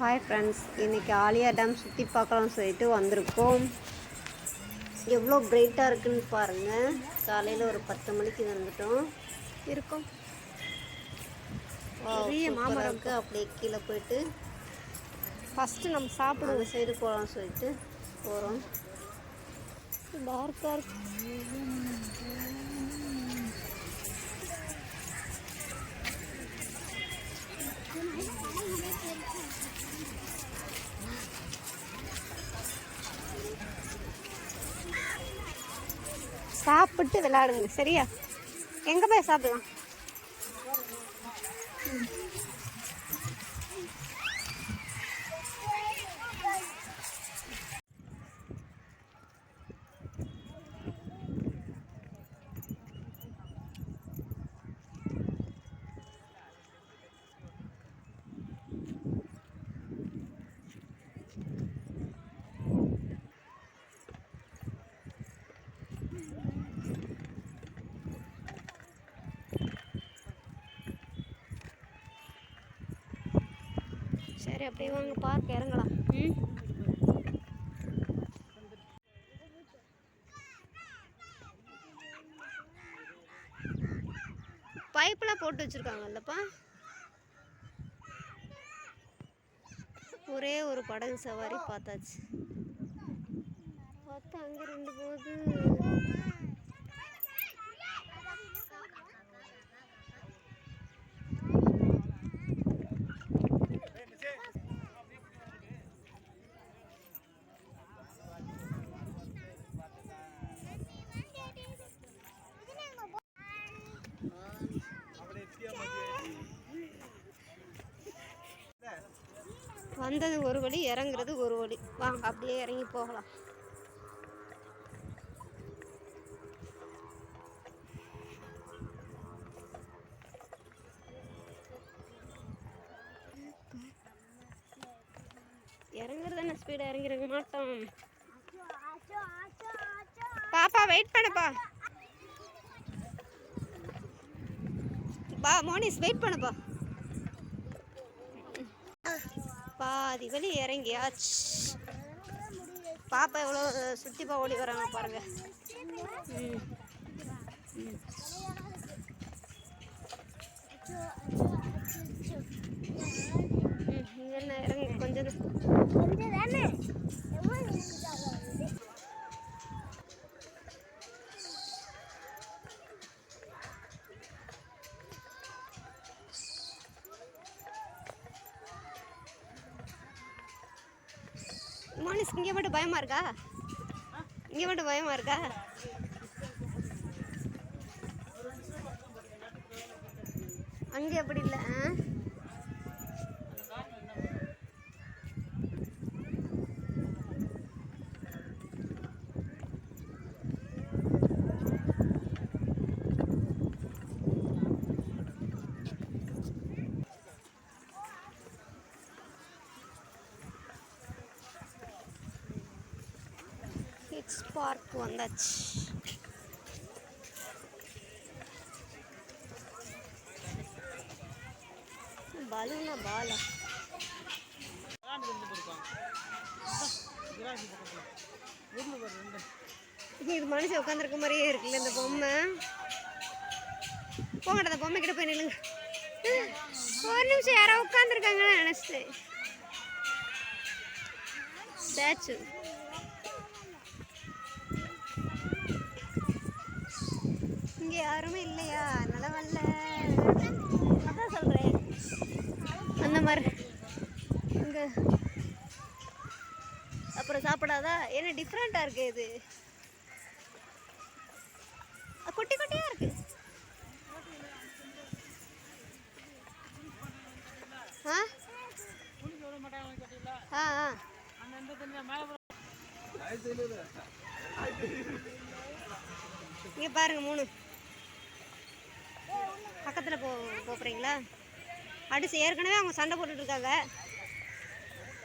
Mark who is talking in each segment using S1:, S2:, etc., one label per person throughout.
S1: Hi friends இன்றைக்கி Alia dam சுற்றி பார்க்கலாம்னு சொல்லிட்டு வந்திருக்கோம். எவ்வளோ பிரைட்டாக இருக்குன்னு பாருங்கள் காலையில் ஒரு பத்து மணிக்கு வந்துட்டோம்.
S2: இருக்கும்.
S1: Wow,
S2: பெரிய
S1: சூப்பரா
S2: மாமரம்
S1: இருக்கு. அப்படியே கீழே போயிட்டு
S2: ஃபஸ்ட்டு நம்ம சாப்பிடுவோம்.
S1: அந்த சைடு போகலாம்னு சொல்லிட்டு போகிறோம்
S2: டார்க்காக இருக்கு. சாப்பிட்டு விளாடுங்க சரியா? எங்கே போய் சாப்பிடலாம்? சரி அப்படியே வாங்க பார்க் இறங்கலாம். ம். பைப்பெலாம் போட்டு வச்சுருக்காங்கல்லப்பா. ஒரே ஒரு படகு சவாரி பார்த்தாச்சு. பார்த்தா அங்கே ரெண்டு போகுது வந்தது ஒரு வழி இறங்குறது ஒரு வழி. வாங்க அப்படியே இறங்கி போகலாம். இறங்குறது என்ன ஸ்பீடாக இறங்கிருக்க மாட்டோம். பாப்பா வெயிட் பண்ணுப்பா பா. மோனிஸ் வெயிட் பண்ணுப்பா பாதி வழி இறங்கியாச்சு பாப்பா எவ்வளோ சுற்றிப்பா ஓடி வராங்க பாருங்க ம் ம். என்ன இறங்கி கொஞ்சம் மோனிஸ் இங்கே மட்டும் பயமா இருக்கா இங்கே மட்டும் பயமா இருக்கா அங்கே அப்படி இல்லை ஆ? கிட்ஸ் பார்க் வந்தாச்சு பலூனா பாலா இது மனுஷன் உட்காந்துருக்க மாதிரியே இருக்குல்ல இந்த பொம்மை. போங்கடா அந்த பொம்மை கிட்ட போய் நில்லுங்க. ஒரு நிமிஷம் யாரோ உட்காந்துருக்காங்கன்னு நினச்சிட்டேன். ஸ்டாச்சு இங்கே யாருமே இல்லையா? அதனால வரல அதான் சொல்கிறேன் அந்த மாதிரி. இங்கே. அப்புறம் சாப்பிடாதா? என்ன டிஃப்ரெண்ட்டாக இருக்குது இது? குட்டி குட்டியாக இருக்குது ஆ? ஆ ஆ. இங்கே பாருங்க மூணு. பக்கத்தில் போ போகிறீங்களா அடிச்சு ஏற்கனவே அவங்க சண்டை போட்டுட்ருக்காங்க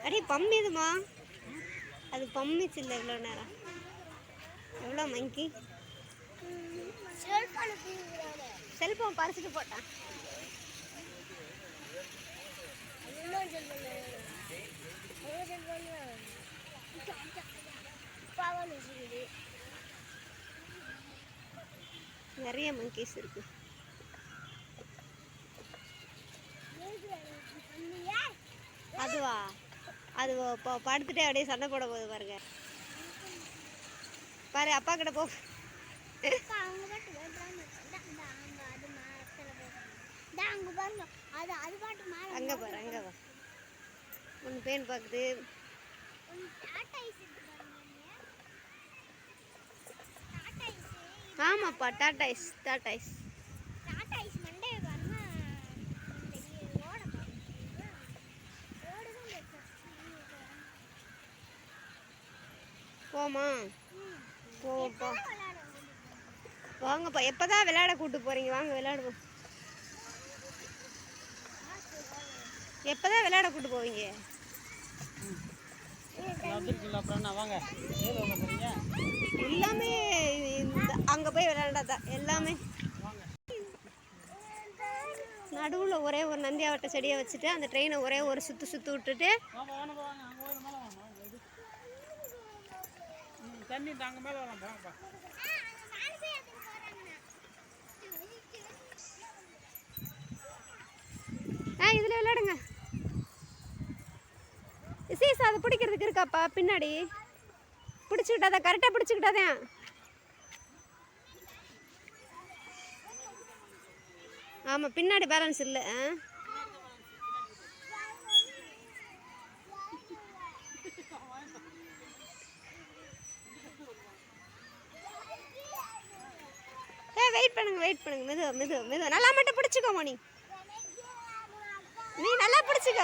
S2: அடி பம்மிதுமா அது பம்மிச்சு இல்லை இவ்வளோ நேரம். எவ்வளோ மங்கி செல்ஃபோன் பறிச்சுட்டு போட்டான். நிறைய மங்கீஸ் இருக்குது அதுவா? அது இப்போ படுத்துட்டே அப்படியே சண்டை போட போகுது பாருங்க. பாரு அப்பா கிட்ட போ. அங்க பாரு அங்க வா ஒன்று பேன் பார்க்குது ஆமாப்பா டாட்டாய்ஸ் டாட்டாய்ஸ் போமா போவோப்பா வாங்கப்பா எப்பதான் விளையாட கூப்பிட்டு போகிறீங்க வாங்க விளையாடுவோம். எப்பதான் விளையாட கூட்டு போவீங்க? எல்லாமே அங்கே அங்க போய் விளையாண்டாதான் எல்லாமே. நடுவில் ஒரே ஒரு நந்தியாவட்ட செடியை வச்சுட்டு அந்த ட்ரெயினை ஒரே ஒரு சுத்து சுத்து விட்டுட்டு
S3: வாங்க வாங்க வாங்க அங்கே போய் மேலே வாங்க வாங்க இது ம், தண்ணி தாங்க மேலே வரலாம் போங்கப்பா
S2: ஆ இதில் விளையாடுங்க. சீஸ் அதை பிடிக்கிறதுக்கு இருக்காப்பா பின்னாடி. பிடிச்சிக்கிட்டாதா கரெக்டாக பிடிச்சிக்கிட்டாதான் ஆமாம் பின்னாடி பேலன்ஸ் இல்லை ஆ. வெயிட் பண்ணுங்க வெயிட் பண்ணுங்க. மெதுவா மெதுவா மெதுவா. நல்லா மட்டும் பிடிச்சிக்கோ மணி நீ நல்லா பிடிச்சிக்க.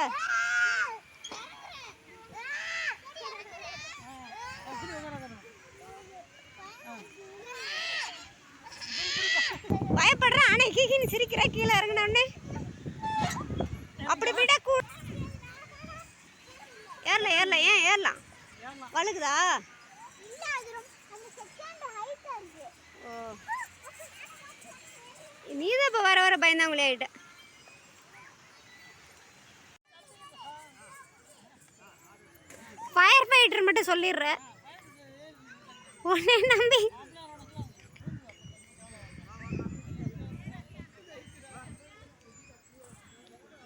S2: பயப்படுற ஆனா கீக்கின்னு சிரிக்கிற கீழே இறங்கின அப்படி விட கூ ஏறல ஏறல ஏன் ஏறலாம்? வழுகுதா ஓ நீ தான் இப்போ வர வர பயந்தாங்களே ஆகிட்ட ஃபயர் ஃபைட்டர் மட்டும் சொல்லிடுற. உன்னை நம்பி.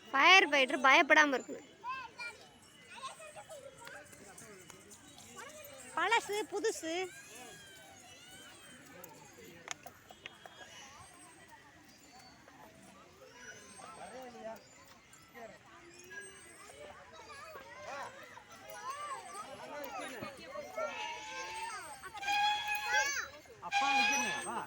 S2: ஃபயர் ஃபைட்டர் பயப்படாமல் இருக்கணும் பழசு புதுசு
S3: அப்பா நிற்கிறேன் வா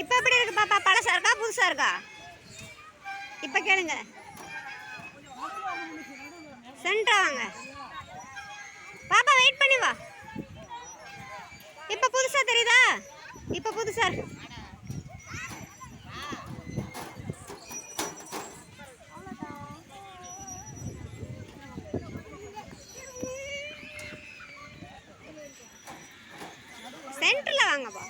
S2: இப்போ எப்படி இருக்கு பாப்பா புதுசாக இருக்கா? இப்போ கேளுங்க. சென்ட்ரா வாங்க. பாப்பா வெயிட் பண்ணி வா. இப்போ புதுசாக தெரியுதா? இப்போ புதுசாக சென்டரில் வாங்கப்பா.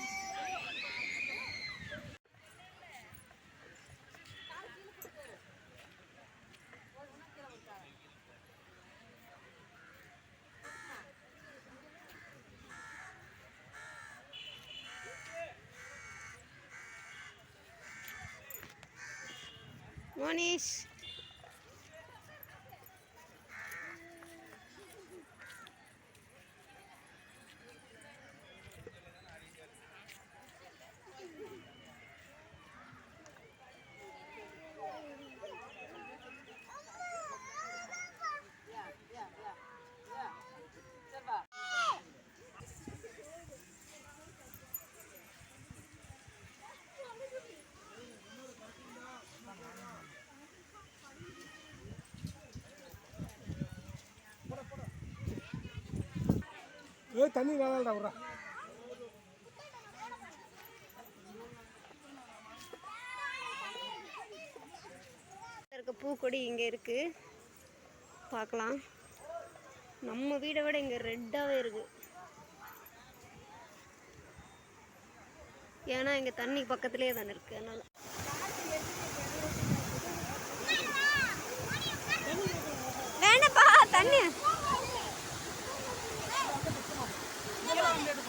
S2: জানিস
S4: ஏ தண்ணி வேணாம்டா விட்றா.
S2: இருக்க பூக்கொடி இங்கே இருக்குது பார்க்கலாம் நம்ம வீடை விட இங்கே ரெட்டாகவே இருக்கு. ஏன்னா இங்கே தண்ணி பக்கத்துலேயே தானே இருக்குது அதனால். வேணப்பா தண்ணி.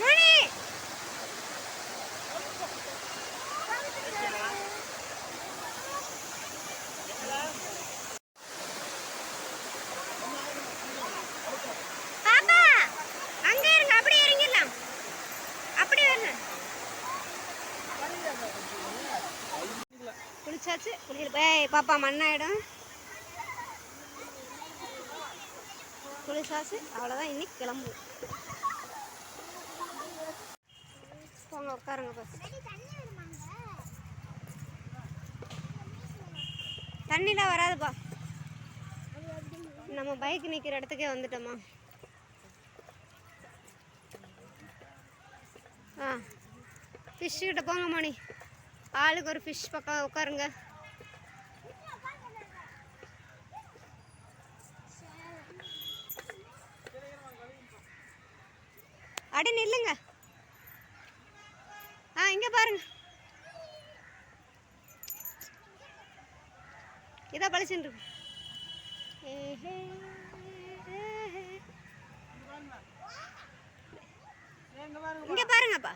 S2: மணி பாப்பா அங்க இருங்க அப்படியே இறங்கிடலாம் அப்படியே வரல குளிச்சுட்டு போய் பாப்பா மண்ணாயிடும். குளிச்சாச்சு அவ்வளோதான் இன்னைக்கு கிளம்பு. போங்க உட்காருங்க பஸ் தண்ணிலாம் வராதுப்பா. நம்ம பைக் நிற்கிற இடத்துக்கே வந்துட்டோமா? ஆ. ஃபிஷ்ஷுக்கிட்ட போங்க மணி. ஆளுக்கு ஒரு ஃபிஷ் பக்கம் உட்காருங்க. அடி நில்லுங்க. ஆ இங்கே பாருங்க. இதாக பழிச்சுட்டு இங்கே பாருங்கப்பா.